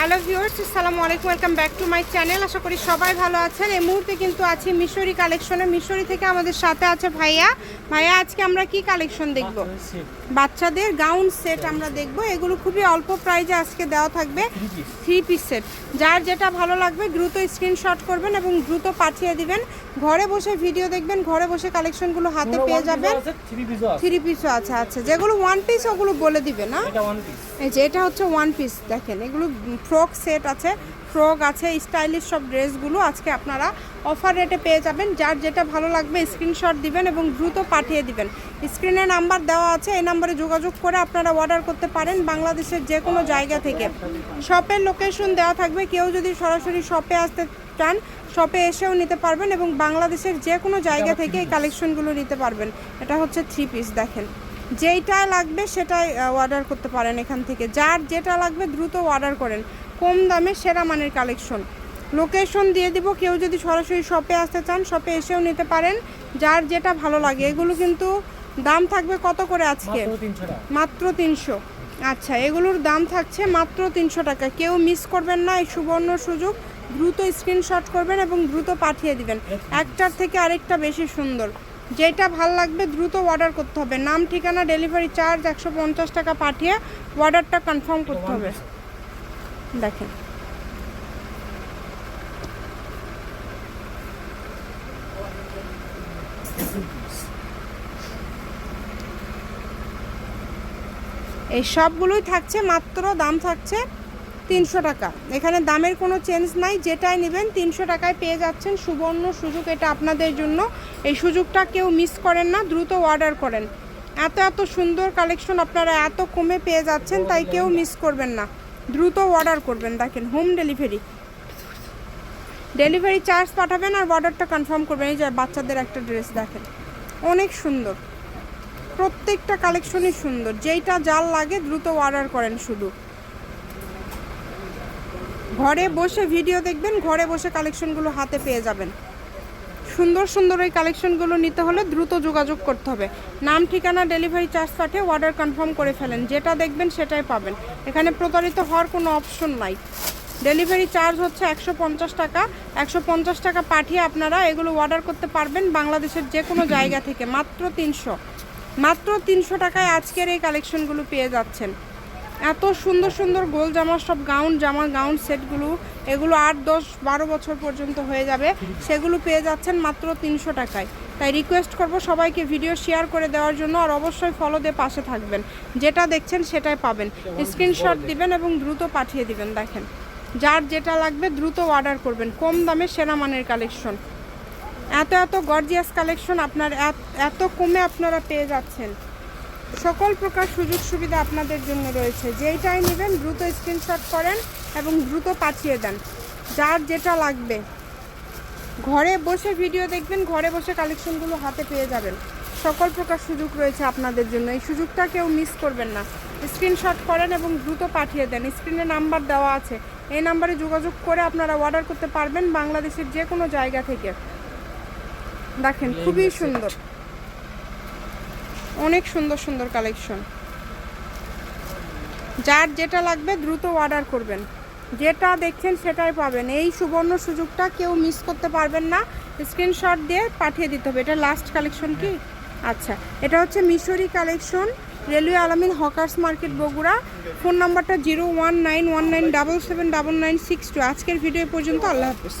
Hello viewers আসসালামু আলাইকুম welcome back to my channel. আশা করি সবাই ভালো আছেন। এই মুহূর্তে কিন্তু আছি মিশরি কালেকশনে। মিশরি থেকে আমাদের সাথে আছে ভাইয়া। ভাইয়া আজকে আমরা কি কালেকশন দেখব? বাচ্চাদের গাউন সেট আমরা দেখব। এগুলো খুবই অল্প প্রাইজে আজকে দেওয়া থাকবে। থ্রি পিস সেট যার যেটা ভালো লাগবে দ্রুত স্ক্রিনশট করবেন এবং দ্রুত পাঠিয়ে দিবেন। ঘরে বসে ভিডিও দেখবেন ঘরে বসে কালেকশনগুলো হাতে পেয়ে যাবেন। থ্রি পিসও আছে। আচ্ছা। যেগুলো ওয়ান পিস ওগুলো বলে দিবে না এই যে এটা হচ্ছে ওয়ান পিস দেখেন। এগুলো ফ্রক সেট আছে, ফ্রক আছে, স্টাইলিশ সব ড্রেসগুলো আজকে আপনারা অফার রেটে পেয়ে যাবেন। যার যেটা ভালো লাগবে স্ক্রিনশট দিবেন এবং দ্রুত পাঠিয়ে দিবেন। স্ক্রিনে নাম্বার দেওয়া আছে, এই নাম্বারে যোগাযোগ করে আপনারা অর্ডার করতে পারেন বাংলাদেশের যে কোনো জায়গা থেকে। শপের লোকেশন দেওয়া থাকবে, কেউ যদি সরাসরি শপে আসতে চান, শপে এসেও নিতে পারবেন এবং বাংলাদেশের যে কোনো জায়গা থেকে এই কালেকশনগুলো নিতে পারবেন। এটা হচ্ছে থ্রি পিস দেখেন। যেইটা লাগবে সেটাই অর্ডার করতে পারেন এখান থেকে। যার যেটা লাগবে দ্রুত অর্ডার করেন। কম দামে সেরা মানের কালেকশন লোকেশন দিয়ে দিব কেউ যদি সরাসরি শপে আসতে চান শপে এসেও নিতে পারেন। যার যেটা ভালো লাগে এগুলো কিন্তু দাম থাকবে কত করে আজকে? মাত্র তিনশো আচ্ছা এগুলোর দাম থাকছে মাত্র তিনশো টাকা। কেউ মিস করবেন না এই সুবর্ণ সুযোগ। দ্রুত স্ক্রিনশট করবেন এবং দ্রুত পাঠিয়ে দিবেন। একটার থেকে আরেকটা বেশি সুন্দর। যেটা ভালো লাগবে দ্রুত অর্ডার করতে হবে। নাম, ঠিকানা ডেলিভারি চার্জ একশো পঞ্চাশ টাকা পাঠিয়ে অর্ডারটা কনফার্ম করতে হবে। দেখেন। এই সবগুলোই থাকছে, মাত্র দাম থাকছে তিনশো টাকা। এখানে দামের কোনো চেঞ্জ নাই, যেটাই নেবেন তিনশো টাকায় পেয়ে যাচ্ছেন সুবর্ণ সুযোগ। এটা আপনাদের জন্য। এই সুযোগটা কেউ মিস করেন না, দ্রুত অর্ডার করেন। এত এত সুন্দর কালেকশন আপনারা এত কমে পেয়ে যাচ্ছেন, তাই কেউ মিস করবেন না। দ্রুত অর্ডার করবেন। দেখেন হোম ডেলিভারি ডেলিভারি চার্জ পাঠাবেন আর অর্ডারটা কনফার্ম করবেন। এই যে বাচ্চাদের একটা ড্রেস দেখেন। অনেক সুন্দর। প্রত্যেকটা কালেকশনই সুন্দর। যেইটা যার লাগে দ্রুত অর্ডার করেন শুধু। ঘরে বসে ভিডিও দেখবেন, ঘরে বসে কালেকশনগুলো হাতে পেয়ে যাবেন। সুন্দর সুন্দর এই কালেকশনগুলো নিতে হলে দ্রুত যোগাযোগ করতে হবে। নাম, ঠিকানা ডেলিভারি চার্জ পাঠিয়ে অর্ডার কনফার্ম করে ফেলেন। যেটা দেখবেন সেটাই পাবেন। এখানে প্রতারিত হওয়ার কোনো অপশন নাই। ডেলিভারি চার্জ হচ্ছে একশো পঞ্চাশ টাকা। একশো পঞ্চাশ টাকা পাঠিয়ে আপনারা এগুলো অর্ডার করতে পারবেন বাংলাদেশের যে কোনো জায়গা থেকে। মাত্র তিনশো। মাত্র তিনশো টাকায় আজকের এই কালেকশনগুলো পেয়ে যাচ্ছেন। এত সুন্দর সুন্দর গোল জামা, সব গাউন জামা গাউন সেটগুলো, এগুলো আট, দশ, বারো বছর পর্যন্ত হয়ে যাবে। সেগুলো পেয়ে যাচ্ছেন মাত্র তিনশো টাকায়। তাই রিকোয়েস্ট করব সবাইকে ভিডিও শেয়ার করে দেওয়ার জন্য আর অবশ্যই ফলো দিয়ে পাশে থাকবেন। যেটা দেখছেন সেটাই পাবেন। স্ক্রিনশট দিবেন এবং দ্রুত পাঠিয়ে দিবেন, দেখেন। যার যেটা লাগবে দ্রুত অর্ডার করবেন। কম দামে সেরা মানের কালেকশন এত এত গর্জিয়াস কালেকশন আপনার এত- এত কমে আপনারা পেয়ে যাচ্ছেন। সকল প্রকার সুযোগ সুবিধা আপনাদের জন্য রয়েছে। যেইটাই নেবেন দ্রুত স্ক্রিনশট করেন এবং দ্রুত পাঠিয়ে দেন। যার যেটা লাগবে। ঘরে বসে ভিডিও দেখবেন ঘরে বসে কালেকশনগুলো হাতে পেয়ে যাবেন। সকল প্রকার সুযোগ রয়েছে আপনাদের জন্য। এই সুযোগটা কেউ মিস করবেন না। স্ক্রিনশট করেন এবং দ্রুত পাঠিয়ে দেন। স্ক্রিনে নাম্বার দেওয়া আছে। এই নাম্বারে যোগাযোগ করে আপনারা অর্ডার করতে পারবেন বাংলাদেশের যে কোনো জায়গা থেকে। দেখেন খুবই সুন্দর। অনেক সুন্দর সুন্দর কালেকশন। যার যেটা লাগবে দ্রুত অর্ডার করবেন। যেটা দেখছেন সেটাই পাবেন। এই সুবর্ণ সুযোগটা কেউ মিস করতে পারবেন না। স্ক্রিনশট দিয়ে পাঠিয়ে দিতে হবে। এটা লাস্ট কালেকশন কি? আচ্ছা। এটা হচ্ছে Mishri collection railway Al-Amin hawkers market Bogura. Phone নাম্বারটা zero one nine one nine double seven double nine six two আজকের ভিডিও পর্যন্ত আল্লাহ হাফিজ।